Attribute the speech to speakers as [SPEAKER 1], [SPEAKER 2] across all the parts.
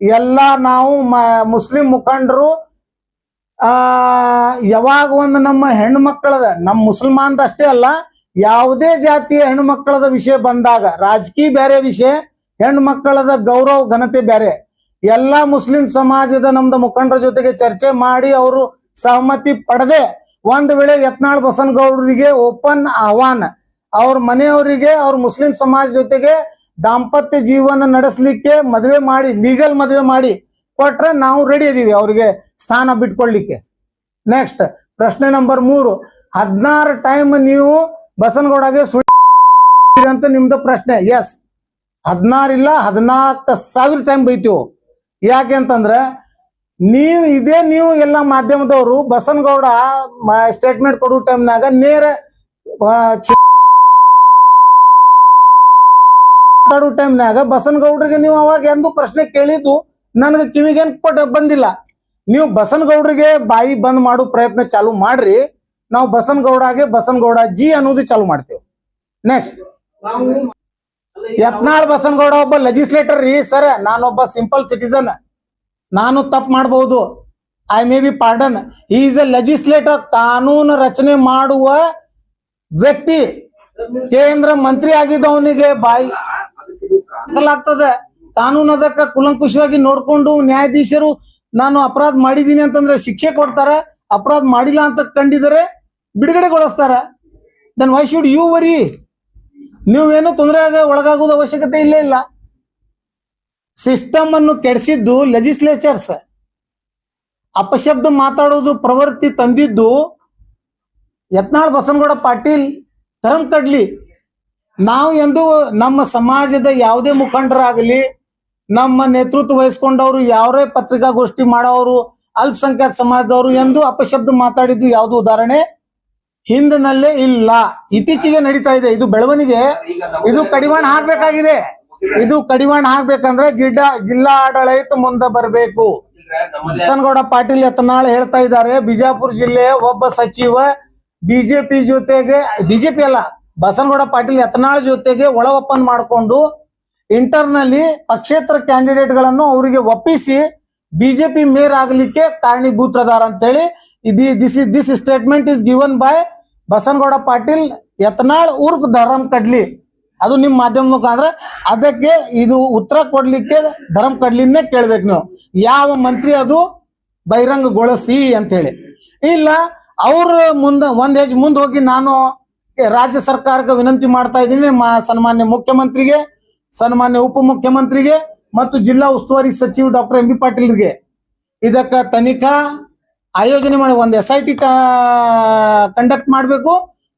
[SPEAKER 1] ಎಲ್ಲ ನಾವು ಮುಸ್ಲಿಂ ಮುಖಂಡರು, ಆ, ಯಾವಾಗ ಒಂದು ನಮ್ಮ ಹೆಣ್ಣು ಮಕ್ಕಳದ ನಮ್ಮ ಮುಸಲ್ಮಾನ್ದ ಅಷ್ಟೇ ಅಲ್ಲ, ಯಾವುದೇ ಜಾತಿಯ ಹೆಣ್ಣು ಮಕ್ಕಳದ ವಿಷಯ ಬಂದಾಗ, ರಾಜಕೀಯ ಬೇರೆ ವಿಷಯ ಹೆಣ್ಣು ಮಕ್ಕಳದ ಗೌರವ, ಘನತೆ ಬೇರೆ. ಎಲ್ಲಾ ಮುಸ್ಲಿಂ ಸಮಾಜದ ನಮ್ದು ಮುಖಂಡರ ಜೊತೆಗೆ ಚರ್ಚೆ ಮಾಡಿ ಅವರು ಸಹಮತಿ ಪಡೆದೆ, ಒಂದು ವೇಳೆ ಯತ್ನಾಳ್ ಬಸನಗೌಡರಿಗೆ ಓಪನ್ ಆಹ್ವಾನ, ಅವ್ರ ಮನೆಯವರಿಗೆ, ಅವ್ರ ಮುಸ್ಲಿಂ ಸಮಾಜ ಜೊತೆಗೆ ದಾಂಪತ್ಯ ಜೀವನ ನಡೆಸಲಿಕ್ಕೆ ಮದುವೆ ಮಾಡಿ ಲೀಗಲ್ ಮದುವೆ ಮಾಡಿ ಕೊಟ್ರೆ ನಾವು ರೆಡಿ ಇದೀವಿ ಅವ್ರಿಗೆ ಸ್ಥಾನ ಬಿಟ್ಕೊಳ್ಳಿಕ್ಕೆ ನೆಕ್ಸ್ಟ್ ಪ್ರಶ್ನೆ ನಂಬರ್ ಮೂರು. ಹದಿನಾರು ಟೈಮ್ ನೀವು ಬಸನಗೌಡಗೆ ಸುಳ್ಳು ಅಂತ ನಿಮ್ದು ಪ್ರಶ್ನೆ. ಎಸ್ ಹದಿನಾರು ಇಲ್ಲ, ಹದಿನಾಲ್ಕು ಸಾವಿರ ಟೈಮ್ ಬೈತೀವಿ. ಯಾಕೆ ಅಂತಂದ್ರೆ ನೀವು ಇದೇ ನೀವು ಎಲ್ಲ ಮಾಧ್ಯಮದವರು ಬಸನಗೌಡ ಸ್ಟೇಟ್ಮೆಂಟ್ ಕೊಡೋ ಟೈಮ್ನಾಗ ನೇರ ಮಾತಾಡೋ ಟೈಮ್ನಾಗ ಬಸನಗೌಡ್ರಿಗೆ ನೀವು ಅವಾಗ ಎಂದು ಪ್ರಶ್ನೆ ಕೇಳಿದ್ದು ನನಗೆ ಕಿವಿಗೇನ್ ಕೊಟ್ಟ ಬಂದಿಲ್ಲ. ನೀವು ಬಸನಗೌಡ್ರಿಗೆ ಬಾಯಿ ಬಂದ್ ಮಾಡೋ ಪ್ರಯತ್ನ ಚಾಲು ಮಾಡ್ರಿ. ನಾವು ಬಸನಗೌಡಗೆ ಬಸನಗೌಡ ಜಿ ಅನ್ನೋದು ಚಾಲು ಮಾಡ್ತೇವೆ. ನೆಕ್ಸ್ಟ್ ಯತ್ನಾಳ್ ಬಸನಗೌಡ ಒಬ್ಬ ಲೆಜಿಸ್ಲೇಟರ್ ರೀ. ಸರ್, ನಾನೊಬ್ಬ ಸಿಂಪಲ್ ಸಿಟಿಸನ್ ನಾನು ತಪ್ಪು ಮಾಡಬಹುದು I may be pardon is a legislator ಕಾನೂನು ರಚನೆ ಮಾಡುವ ವ್ಯಕ್ತಿ. ಕೇಂದ್ರ ಮಂತ್ರಿ ಆಗಿದ್ದವನಿಗೆ ಬಾಯಿ ಆಗ್ತದೆ ಕಾನೂನು ಅದಕ್ಕ ಕುಲಂಕುಷವಾಗಿ ನೋಡ್ಕೊಂಡು ನ್ಯಾಯಾಧೀಶರು ನಾನು ಅಪರಾಧ ಮಾಡಿದೀನಿ ಅಂತಂದ್ರೆ ಶಿಕ್ಷೆ ಕೊಡ್ತಾರ, ಅಪರಾಧ ಮಾಡಿಲ್ಲ ಅಂತ ಕಂಡಿದರೆ ಬಿಡುಗಡೆಗೊಳಿಸ್ತಾರ. Then why should you worry ನೀವೇನು ತೊಂದರೆ ಆಗ ಒಳಗಾಗೋದು ಅವಶ್ಯಕತೆ ಇಲ್ಲೇ ಇಲ್ಲ. ಸಿಸ್ಟಮ್ ಅನ್ನು ಕೆಡಿಸಿದ್ದು ಲೆಜಿಸ್ಲೇಚರ್ಸ್ ಅಪಶಬ್ದ ಮಾತಾಡೋದು ಪ್ರವೃತ್ತಿ ತಂದಿದ್ದು ಯತ್ನಾಳ್ ಬಸನಗೌಡ ಪಾಟೀಲ್ ಕಡ್ಲಿ ನಾವು ಎಂದು ನಮ್ಮ ಸಮಾಜದ ಯಾವುದೇ ಮುಖಂಡರಾಗಲಿ, ನಮ್ಮ ನೇತೃತ್ವ ವಹಿಸ್ಕೊಂಡವರು ಯಾವರೇ ಪತ್ರಿಕಾಗೋಷ್ಠಿ ಮಾಡೋರು ಅಲ್ಪಸಂಖ್ಯಾತ ಸಮಾಜದವರು ಎಂದು ಅಪಶಬ್ದ ಮಾತಾಡಿದ್ದು ಯಾವುದು ಉದಾಹರಣೆ? ಹಿಂದಿನಲ್ಲೇ ಇಲ್ಲ. ಇತ್ತೀಚೆಗೆ ನಡೀತಾ ಇದೆ. ಇದು ಬೆಳವಣಿಗೆ. ಇದು ಕಡಿವಾಣ ಹಾಕ್ಬೇಕಾಗಿದೆ. ಇದು ಕಡಿವಾಣ ಹಾಕ್ಬೇಕಂದ್ರೆ ಜಿಡ್ಡ, ಜಿಲ್ಲಾ ಆಡಳಿತ ಮುಂದೆ ಬರಬೇಕು. ಸನ್ಗೌಡ ಪಾಟೀಲ್ ಯತ್ನಾಳ್ ಹೇಳ್ತಾ ಇದ್ದಾರೆ, ಬಿಜಾಪುರ ಜಿಲ್ಲೆಯ ಒಬ್ಬ ಸಚಿವ, ಬಿಜೆಪಿ ಜೊತೆಗೆ, ಬಿಜೆಪಿ ಅಲ್ಲ ಬಸನಗೌಡ ಪಾಟೀಲ್ ಯತ್ನಾಳ್ ಜೊತೆಗೆ ಒಳ ಒಪ್ಪಂದ ಮಾಡಿಕೊಂಡು ಇಂಟರ್ನಲ್ಲಿ ಪಕ್ಷೇತರ ಕ್ಯಾಂಡಿಡೇಟ್ಗಳನ್ನು ಅವರಿಗೆ ಒಪ್ಪಿಸಿ ಬಿಜೆಪಿ ಮೇರ್ ಆಗ್ಲಿಕ್ಕೆ ಕಾರಣೀಭೂತರದಾರ ಅಂತೇಳಿ ಇದು this is this statement is given by Basanagouda Patil Yatnal ಉರ್ಫ್ Dharam ಕಡ್ಲಿ. ಅದು ನಿಮ್ಮ ಮಾಧ್ಯಮ ಮುಖಾಂತರ. ಅದಕ್ಕೆ ಇದು ಉತ್ತರ ಕೊಡ್ಲಿಕ್ಕೆ ಧರಂ ಕಡ್ಲಿನೇ ಕೇಳ್ಬೇಕು ನೀವು. ಯಾವ ಮಂತ್ರಿ ಅದು? ಬಹಿರಂಗಗೊಳಿಸಿ ಅಂತೇಳಿ. ಇಲ್ಲ, ಅವ್ರ ಮುಂದ, ಒಂದ್ ಹೆಜ್ ಮುಂದೆ ಹೋಗಿ ನಾನು ರಾಜ್ಯ ಸರ್ಕಾರಕ್ಕೆ ವಿನಂತಿ ಮಾಡ್ತಾ ಇದ್ದೀನಿ. ಸನ್ಮಾನ್ಯ ಮುಖ್ಯಮಂತ್ರಿಗೆ, ಸನ್ಮಾನ್ಯ ಉಪಮುಖ್ಯಮಂತ್ರಿಗೆ ಮತ್ತು ಜಿಲ್ಲಾ ಉಸ್ತುವಾರಿ ಸಚಿವ ಡಾಕ್ಟರ್ ಎಂ ಬಿ ಪಾಟೀಲ್ರಿಗೆ. ಇದಕ್ಕ ತನಿಖಾ ಆಯೋಜನೆ ಮಾಡಿ ಒಂದು ಎಸ್ ಐ ಟಿ ಕಂಡಕ್ಟ್ ಮಾಡಬೇಕು.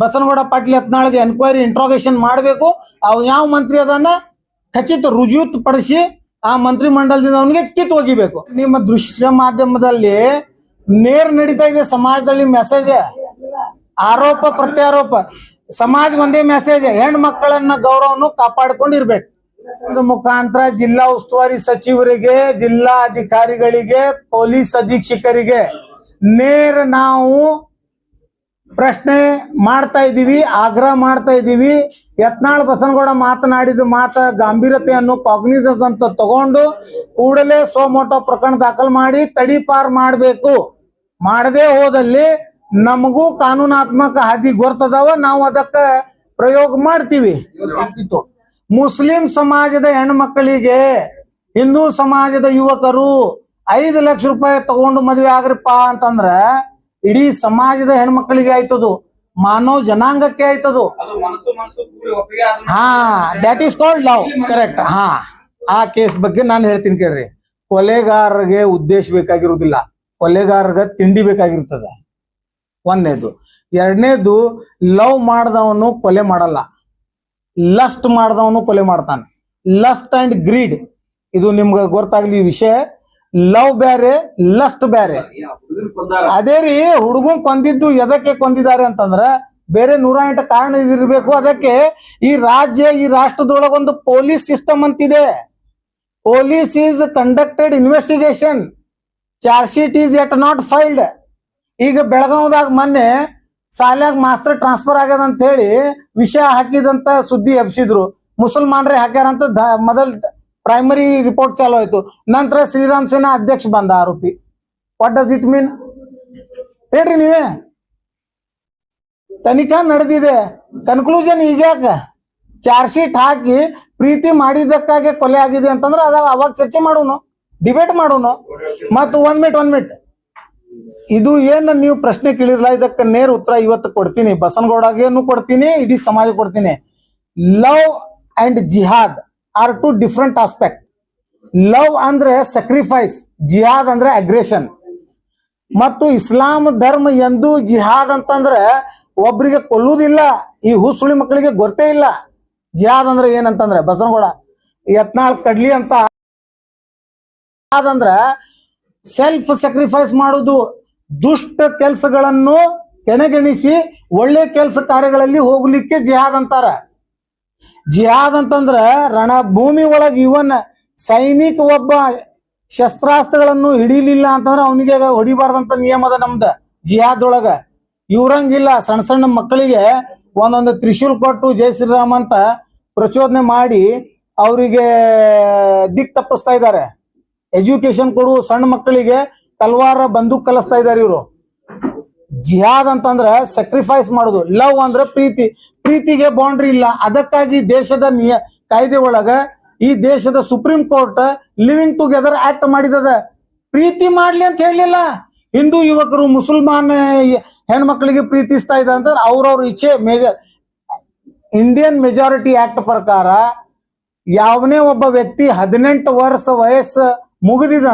[SPEAKER 1] ಬಸನಗೌಡ ಪಾಟೀಲ್ ಯತ್ನಾಳ್ಗೆ ಎನ್ಕ್ವೈರಿ ಇಂಟ್ರೋಗೇಷನ್ ಮಾಡಬೇಕು. ಅವ್ ಯಾವ ಮಂತ್ರಿ ಅದನ್ನ ಖಚಿತ ರುಜುತ್ ಪಡಿಸಿ ಆ ಮಂತ್ರಿ ಮಂಡಲದಿಂದ ಅವನಿಗೆ ಕಿತ್ ಒಗಿಬೇಕು. ನಿಮ್ಮ ದೃಶ್ಯ ಮಾಧ್ಯಮದಲ್ಲಿ ನೇರ್ ನಡೀತಾ ಇದೆ, ಸಮಾಜದಲ್ಲಿ ಮೆಸೇಜ್ ಆರೋಪ, ಪ್ರತ್ಯಾರೋಪ. ಸಮಾಜ ಒಂದೇ ಮೆಸೇಜ್ ಹೆಣ್ಣು ಮಕ್ಕಳನ್ನ ಗೌರವನು ಕಾಪಾಡ್ಕೊಂಡಿರ್ಬೇಕು. ಒಂದು ಮುಖಾಂತರ ಜಿಲ್ಲಾ ಉಸ್ತುವಾರಿ ಸಚಿವರಿಗೆ, ಜಿಲ್ಲಾ ಅಧಿಕಾರಿಗಳಿಗೆ, ಪೊಲೀಸ್ ಅಧೀಕ್ಷಕರಿಗೆ ನೇರ ನಾವು ಪ್ರಶ್ನೆ ಮಾಡ್ತಾ ಇದ್ದೀವಿ, ಆಗ್ರಹ ಮಾಡ್ತಾ ಇದ್ದೀವಿ. ಯತ್ನಾಳ್ ಬಸನಗೌಡ ಮಾತನಾಡಿದ ಮಾತ ಗಾಂಭೀರತೆಯನ್ನು ಕಾಗ್ನಿಸನ್ಸ್ ಅಂತ ತಗೊಂಡು ಕೂಡಲೇ ಸೋಮೋಟೋ ಪ್ರಕರಣ ದಾಖಲು ಮಾಡಿ ತಡಿಪಾರ್ ಮಾಡಬೇಕು. ಮಾಡದೇ ಹೋದಲ್ಲಿ ನಮಗೂ ಕಾನೂನಾತ್ಮಕ ಹಾದಿ ಗೊರ್ತದವ ನಾವು ಅದಕ್ಕ ಪ್ರಯೋಗ ಮಾಡ್ತೀವಿ. ಆಗ್ತಿತ್ತು. ಮುಸ್ಲಿಂ ಸಮಾಜದ ಹೆಣ್ಮಕ್ಕಳಿಗೆ ಹಿಂದೂ ಸಮಾಜದ ಯುವಕರು ಐದು ಲಕ್ಷ ರೂಪಾಯಿ ತಗೊಂಡು ಮದುವೆ ಆಗ್ರಪ್ಪ ಅಂತಂದ್ರ ಇಡೀ ಸಮಾಜದ ಹೆಣ್ಮಕ್ಕಳಿಗೆ ಆಯ್ತದು. ಮಾನವ ಜನಾಂಗಕ್ಕೆ ಆಯ್ತದು. ಹಾ that is called love correct ಹಾ ಆ ಕೇಸ್ ಬಗ್ಗೆ ನಾನು ಹೇಳ್ತೀನಿ ಕೇಳ್ರಿ. ಕೊಲೆಗಾರರಿಗೆ ಉದ್ದೇಶ ಬೇಕಾಗಿರುವುದಿಲ್ಲ. ಕೊಲೆಗಾರರಿಗೆ ತಿಂಡಿ ಬೇಕಾಗಿರ್ತದ. ಒಂದನೇದು. ಎರಡನೇದು, ಲವ್ ಮಾಡ್ದವನು ಕೊಲೆ ಮಾಡಲ್ಲ. ಲಸ್ಟ್ ಮಾಡ್ದವನು ಕೊಲೆ ಮಾಡ್ತಾನೆ. Lust and greed. ಇದು ನಿಮ್ಗೆ ಗೊತ್ತಾಗ್ಲಿ ವಿಷಯ. ಲವ್ ಬ್ಯಾರೆ, ಲಸ್ಟ್ ಬ್ಯಾರೆ. ಅದೇ ರೀ, ಹುಡುಗನ್ ಕೊಂದಿದ್ದು ಎದಕ್ಕೆ ಕೊಂದಿದ್ದಾರೆ ಅಂತಂದ್ರ, ಬೇರೆ ನೂರ ಎಂಟು ಕಾರಣ ಇರಬೇಕು ಅದಕ್ಕೆ ಈ ರಾಜ್ಯ, ಈ ರಾಷ್ಟ್ರದೊಳಗೊಂದು ಪೊಲೀಸ್ ಸಿಸ್ಟಮ್ ಅಂತಿದೆ. Police is conducted investigation. Charge sheet is at not filed. ಈಗ ಬೆಳಗಾವದಾಗ ಮೊನ್ನೆ ಸಾಲ್ಯಾಗ ಮಾಸ್ತರ್ ಟ್ರಾನ್ಸ್ಫರ್ ಆಗ್ಯದ ಅಂತ ಹೇಳಿ ವಿಷಯ ಹಾಕಿದಂತ ಸುದ್ದಿ ಎಬ್ಸಿದ್ರು. ಮುಸಲ್ಮಾನ್ರೆ ಹಾಕ್ಯಾರಂತ ಮೊದಲ್ ಪ್ರೈಮರಿ ರಿಪೋರ್ಟ್ ಚಾಲೂ ಆಯ್ತು. ನಂತರ ಶ್ರೀರಾಮ್ ಸೇನಾ ಅಧ್ಯಕ್ಷ ಬಂದ ಆರೋಪಿ. ವಾಟ್ ಡಸ್ ಇಟ್ ಮೀನ್ ಹೇಳ್ರಿ ನೀವೇ. ತನಿಖಾ ನಡೆದಿದೆ. ಕನ್ಕ್ಲೂಷನ್ ಈಗ್ಯಾಕ ಚಾರ್ಜ್ ಶೀಟ್ ಹಾಕಿ ಪ್ರೀತಿ ಮಾಡಿದ್ದಕ್ಕಾಗಿ ಕೊಲೆ ಆಗಿದೆ ಅಂತಂದ್ರೆ ಅದ ಅವಾಗ ಚರ್ಚೆ ಮಾಡೋನು ಡಿಬೇಟ್ ಮಾಡೋನು. ಮತ್ತು ಒನ್ ಮಿನಿಟ್ ಒನ್ ಮಿನಿಟ್ ಇದು ಏನ್ ನೀವು ಪ್ರಶ್ನೆ ಕೇಳಿರಲ್ಲ ಇದಕ್ಕೆ ನೇರ ಉತ್ತರ ಇವತ್ತು ಕೊಡ್ತೀನಿ. ಬಸನಗೌಡಗೇನು ಕೊಡ್ತೀನಿ, ಇಡೀ ಸಮಾಜ ಕೊಡ್ತೀನಿ. Love and jihad are two different aspect. Love ಅಂದ್ರೆ ಸಕ್ರಿಫೈಸ್ ಜಿಹಾದ್ ಅಂದ್ರೆ ಅಗ್ರೆಷನ್. ಮತ್ತು ಇಸ್ಲಾಂ ಧರ್ಮ ಎಂದು ಜಿಹಾದ್ ಅಂತಂದ್ರೆ ಒಬ್ರಿಗೆ ಕೊಲ್ಲುವುದಿಲ್ಲ, ಈ ಹುಸುಳಿ ಮಕ್ಕಳಿಗೆ ಗೊತ್ತೇ ಇಲ್ಲ. ಜಿಹಾದ್ ಅಂದ್ರೆ ಏನಂತಂದ್ರೆ, ಬಸನಗೌಡ, ಯತ್ನಾಳ್ ಕಡ್ಲಿ ಅಂತ. ಅಂದ್ರೆ ಸೆಲ್ಫ್ ಸಕ್ರಿಫೈಸ್ ಮಾಡುವುದು ದುಷ್ಟ ಕೆಲಸಗಳನ್ನು ಕೆಣಗೆಣಿಸಿ ಒಳ್ಳೆ ಕೆಲಸ ಕಾರ್ಯಗಳಲ್ಲಿ ಹೋಗ್ಲಿಕ್ಕೆ ಜಿಹಾದ್ ಅಂತಾರ. ಜಿಹಾದ್ ಅಂತಂದ್ರ ರಣಭೂಮಿ ಒಳಗೆ ಇವನ್ ಸೈನಿಕ ಒಬ್ಬ ಶಸ್ತ್ರಾಸ್ತ್ರಗಳನ್ನು ಹಿಡಿಲಿಲ್ಲ ಅಂತಂದ್ರೆ ಅವನಿಗೆ ಹೊಡಿಬಾರ್ದಂತ ಅದ ನಮ್ದ ಜಿಹಾದ್ ಒಳಗ ಇವ್ರಂಗಿಲ್ಲ ಸಣ್ಣ ಸಣ್ಣ ಮಕ್ಕಳಿಗೆ ಒಂದೊಂದು ತ್ರಿಶೂಲ್ ಕೊಟ್ಟು ಜೈ ಶ್ರೀರಾಮ್ ಅಂತ ಪ್ರಚೋದನೆ ಮಾಡಿ ಅವರಿಗೆ ದಿಕ್ ತಪ್ಪಿಸ್ತಾ ಇದ್ದಾರೆ. ಎಜುಕೇಶನ್ ಕೊಡು ಸಣ್ಣ ಮಕ್ಕಳಿಗೆ ತಲ್ವಾರ ಬಂದೂಕ್ ಕಲಿಸ್ತಾ ಇದ್ದಾರೆ ಇವರು. ಜಿಹಾದ್ ಅಂತಂದ್ರೆ ಸ್ಯಾಕ್ರಿಫೈಸ್ ಮಾಡೋದು. ಲವ್ ಅಂದ್ರೆ ಪ್ರೀತಿ. ಪ್ರೀತಿಗೆ ಬೌಂಡ್ರಿ ಇಲ್ಲ. ಅದಕ್ಕಾಗಿ ದೇಶದ ನಿಯ ಕಾಯ್ದೆ ಒಳಗ ಈ ದೇಶದ supreme court living together act ಮಾಡಿದದ. ಪ್ರೀತಿ ಮಾಡ್ಲಿ ಅಂತ ಹೇಳಲಿಲ್ಲ. ಹಿಂದೂ ಯುವಕರು ಮುಸಲ್ಮಾನ್ ಹೆಣ್ಮಕ್ಳಿಗೆ ಪ್ರೀತಿಸ್ತಾ ಇದ್ದ ಅಂತಂದ್ರೆ ಅವ್ರವ್ರ ಇಚ್ಛೆ ಮೇಜರ್ ಇಂಡಿಯನ್ ಮೆಜಾರಿಟಿ ಆಕ್ಟ್ ಪ್ರಕಾರ, ಯಾವನೇ ಒಬ್ಬ ವ್ಯಕ್ತಿ ಹದಿನೆಂಟು ವರ್ಷ ವಯಸ್ಸು ಮುಗಿದಿದೆ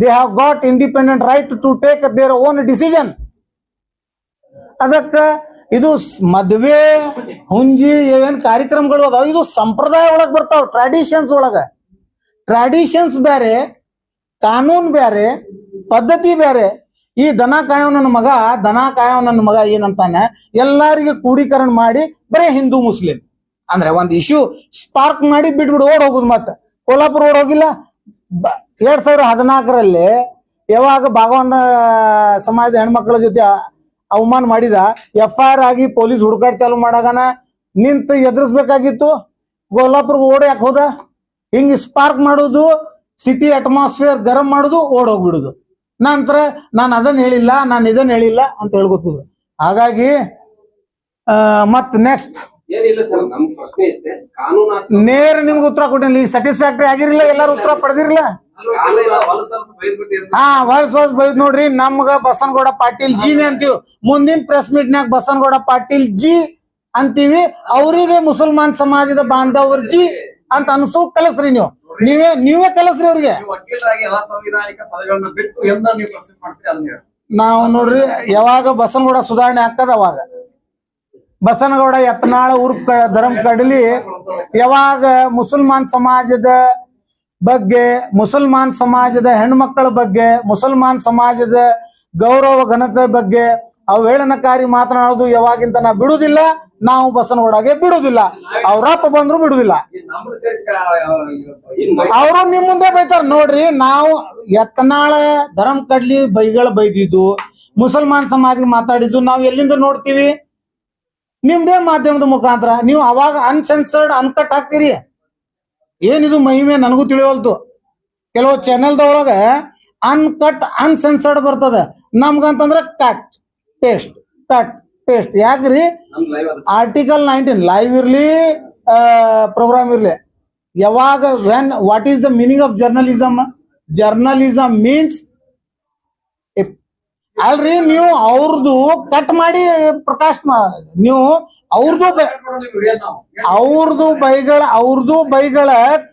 [SPEAKER 1] they have got independent right to take their own decision ಅದಕ್ಕೆ ಇದು ಮದುವೆ, ಹುಂಜಿ ಏನ್ ಕಾರ್ಯಕ್ರಮಗಳು ಅದಾವ, ಇದು ಸಂಪ್ರದಾಯ ಒಳಗೆ ಬರ್ತಾವ ಟ್ರಾಡಿಷನ್ಸ್ ಒಳಗ. ಟ್ರಾಡಿಷನ್ಸ್ ಬೇರೆ ಕಾನೂನ್ ಬೇರೆ ಪದ್ಧತಿ ಬೇರೆ ಈ ದನ ಕಾಯೋ ನನ್ನ ಮಗ, ದನ ಕಾಯೋ ನನ್ನ ಮಗ ಏನಂತಾನೆ, ಎಲ್ಲಾರಿಗೆ ಕೂಡೀಕರಣ ಮಾಡಿ ಬರೇ ಹಿಂದೂ ಮುಸ್ಲಿಂ. ಅಂದ್ರೆ ಒಂದ್ ಇಶ್ಯೂ ಸ್ಪಾರ್ಕ್ ಮಾಡಿ ಬಿಟ್ಬಿಡು, ಓಡ್ ಹೋಗುದು ಮತ್ತೆ. ಕೋಲ್ಹಾಪುರ ಓಡ್ ಹೋಗಿಲ್ಲ ಎರಡ್ ಸಾವಿರ ಹದಿನಾಲ್ಕರಲ್ಲಿ ಯಾವಾಗ ಭಾಗವನ್ನ ಸಮಾಜದ ಹೆಣ್ಮಕ್ಳ ಜೊತೆ ಅವಮಾನ ಮಾಡಿದ ಎಫ್ ಐ ಆರ್ ಆಗಿ ಪೊಲೀಸ್ ಹುಡುಕಾಟ ಚಾಲು ಮಾಡಾಗನ ನಿಂತು ಎದುರಿಸ್ಬೇಕಾಗಿತ್ತು? ಕೋಲ್ಹಾಪುರ್ಗೆ ಓಡ್ ಯಾಕೆ ಹೋದ? ಹಿಂಗ್ ಸ್ಪಾರ್ಕ್ ಮಾಡೋದು ಸಿಟಿ ಅಟ್ಮಾಸ್ಫಿಯರ್ ಗರಂ ಮಾಡೋದು ಓಡ್ ಹೋಗ್ಬಿಡುದು ನಂತರ ನಾನು ಅದನ್ನ ಹೇಳಿಲ್ಲ, ನಾನು ಇದನ್ನ ಹೇಳಿಲ್ಲ ಅಂತ ಹೇಳ್ಕೊತಿದ್ರು ಹಾಗಾಗಿ ಮತ್ತೆ ನೆಕ್ಸ್ಟ್
[SPEAKER 2] ಏನಿಲ್ಲ ಸರ್ ನಮ್ ಪ್ರಶ್ನೆ ಇಷ್ಟೇ. ಕಾನೂನಾತ್ಮಕ
[SPEAKER 1] ನೇರ ನಿಮ್ಗೆ ಉತ್ತರ ಕೊಟ್ಟಿಲ್ಲ ಈಗ ಸ್ಯಾಟಿಸ್ಫ್ಯಾಕ್ಟರಿ ಆಗಿರಲಿಲ್ಲ ಎಲ್ಲಾರು ಉತ್ತರ ಪಡೆದಿರಲ್ಲ
[SPEAKER 2] ಕಾನೂನ ಹೊಲಸಲ್ಸ ಬೈದ್ಬಿಟ್ಟು ಅಂತ
[SPEAKER 1] ಹಾ ಹೊಲ್ಸ್ ಹೊಲ್ಸ್ ಬೈದ್ ನೋಡ್ರಿ ನಮ್ಗ ಬಸನಗೌಡ ಪಾಟೀಲ್ ಜಿನೇ ಅಂತೀವಿ. ಮುಂದಿನ ಪ್ರೆಸ್ ಮೀಟ್ ನಾಗ ಬಸನಗೌಡ ಪಾಟೀಲ್ ಜಿ ಅಂತೀವಿ. ಅವರಿಗೆ ಮುಸಲ್ಮಾನ್ ಸಮಾಜದ ಬಾಂಧವ್ರ ಜಿ ಅಂತ ಅನ್ಸೋ ಕಲಸ್ರಿ ನೀವು. ನೀವೇ ನೀವೇ ಕಲಸ್ರಿ ಅವ್ರಿಗೆ.
[SPEAKER 2] ನೀವು ವಕೀಲರಾಗಿ ಎಲ್ಲಾ ಸಂವಿಧಾನಿಕ ಬಿಟ್ಟು ಎಂದ ನೀವು ಪ್ರಶ್ನೆ ಮಾಡ್ತೀರಿ ಅದನ್ನ
[SPEAKER 1] ನಾವು ನೋಡ್ರಿ ಯಾವಾಗ ಬಸನಗೌಡ ಸುಧಾರಣೆ ಆಗ್ತದ ಅವಾಗ. ಬಸನಗೌಡ ಯತ್ನಾಳ ಉರ್ಪ್ ಧರ್ಮ ಧರಂ ಕಡಲಿ. ಯಾವಾಗ ಮುಸಲ್ಮಾನ್ ಸಮಾಜದ ಬಗ್ಗೆ, ಮುಸಲ್ಮಾನ್ ಸಮಾಜದ ಹೆಣ್ಮಕ್ಕಳ ಬಗ್ಗೆ, ಮುಸಲ್ಮಾನ್ ಸಮಾಜದ ಗೌರವ ಘನತೆ ಬಗ್ಗೆ ಅವಹೇಳನಕಾರಿ ಮಾತನಾಡೋದು ಯಾವಾಗಿಂತ ನಾ ಬಿಡುದಿಲ್ಲ ನಾವು ಬಸನಗೌಡಗೆ ಬಿಡುದಿಲ್ಲ ಅವ್ರಪ್ಪ ಬಂದ್ರು ಬಿಡುದಿಲ್ಲ ಅವರು ನಿಮ್ ಮುಂದೆ ಬೈತಾರ. ನೋಡ್ರಿ, ನಾವು ಯತ್ನಾಳ ಧರ್ಮ ಕಡ್ಲಿ ಬೈಗಳ ಬೈದಿದ್ದು, ಮುಸಲ್ಮಾನ್ ಸಮಾಜ ಮಾತಾಡಿದ್ದು ನಾವು ಎಲ್ಲಿಂದ ನೋಡ್ತೀವಿ? ನಿಮ್ದೇ ಮಾಧ್ಯಮದ ಮುಖಾಂತರ ನೀವು ಅವಾಗ ಅನ್ಸೆನ್ಸರ್ಡ್ ಅನ್ಕಟ್ ಹಾಕ್ತೀರಿ ಏನಿದು ಮಹಿಮೆ ನನಗೂ ತಿಳಿಯೋಲ್ತು ಕೆಲವು ಚಾನೆಲ್ದೊಳಗ ಅನ್ಕಟ್ ಅನ್ಸೆನ್ಸರ್ಡ್ ಬರ್ತದ. ನಮ್ಗಂತಂದ್ರ ಕಟ್ ಪೇಸ್ಟ್ ಕಟ್ ಪೇಸ್ಟ್ ಯಾಕ್ರಿ? ಆರ್ಟಿಕಲ್ ನೈನ್ಟೀನ್ ಲೈವ್ ಇರ್ಲಿ ಪ್ರೋಗ್ರಾಮ್ ಇರ್ಲಿ. ಯಾವಾಗ when what is the meaning of journalism journalism means ಅಲ್ರಿ ನೀವು ಅವ್ರದ್ದು ಕಟ್ ಮಾಡಿ ಪ್ರಕಾಶ್ ನೀವು ಅವ್ರದ್ದು ಅವ್ರದ್ದು ಬೈಗಳ ಅವ್ರದ್ದು ಬೈಗಳ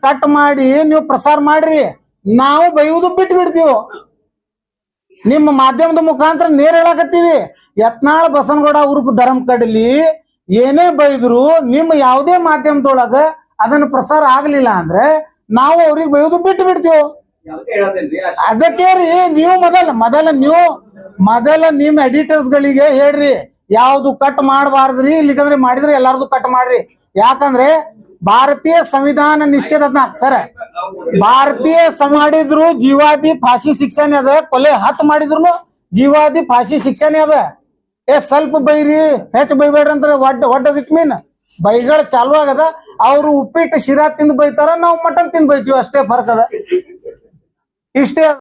[SPEAKER 1] ಕಟ್ ಮಾಡಿ ನೀವು ಪ್ರಸಾರ ಮಾಡ್ರಿ. ನಾವು ಬೈಯುವುದು ಬಿಟ್ಟು ಬಿಡ್ತೀವಿ. ನಿಮ್ಮ ಮಾಧ್ಯಮದ ಮುಖಾಂತರ ನೇರ ಹೇಳಕತ್ತೀವಿ. ಯತ್ನಾಳ ಬಸನಗೌಡ ಉರುಪು ಧರ್ಮ ಕಡಲಿ, ಏನೇ ಬೈದ್ರು ನಿಮ್ಮ ಯಾವುದೇ ಮಾಧ್ಯಮದೊಳಗ ಅದನ್ನ ಪ್ರಸಾರ ಆಗ್ಲಿಲ್ಲ ಅಂದ್ರೆ ನಾವು ಅವ್ರಿಗೆ ಬೈಯೋದು ಬಿಟ್ಟು ಬಿಡ್ತೀವಿ.
[SPEAKER 2] ಅದಕ್ಕೆ
[SPEAKER 1] ರೀ ನೀವು ಮೊದಲ ಮೊದಲ ನೀವು, ಮೊದಲ ನಿಮ್ ಎಡಿಟರ್ಸ್ ಗಳಿಗೆ ಹೇಳ್ರಿ. ಯಾವ್ದು ಕಟ್ ಮಾಡಬಾರ್ದ್ರಿ ಇಲ್ಲಿಕಂದ್ರೆ ಮಾಡಿದ್ರೆ ಎಲ್ಲಾರ್ದು ಕಟ್ ಮಾಡ್ರಿ. ಯಾಕಂದ್ರೆ ಭಾರತೀಯ ಸಂವಿಧಾನ ನಿಶ್ಚಿತ ಸರ. ಭಾರತೀಯ ಮಾಡಿದ್ರು ಜೀವಾದಿ ಫಾಶಿ ಶಿಕ್ಷಣ ಅದ, ಕೊಲೆ ಹತ್ ಮಾಡಿದ್ರು ಜೀವಾದಿ ಫಾಶಿ ಶಿಕ್ಷಣ ಅದ. ಏ, ಸ್ವಲ್ಪ ಬೈರಿ ಹೆಚ್ ಬೈಬೇಡ್ರಿ ಅಂತ what what does it mean ಬೈಗಳ ಚಾಲು ಆಗದ ಅವ್ರು ಉಪ್ಪಿಟ್ಟು ಶಿರಾ ತಿಂದು ಬೈತಾರ, ನಾವು ಮಟನ್ ತಿಂದು ಬೈತೀವಿ, ಅಷ್ಟೇ ಫರ್ಕ್ ಅದ. ಇಷ್ಟೇ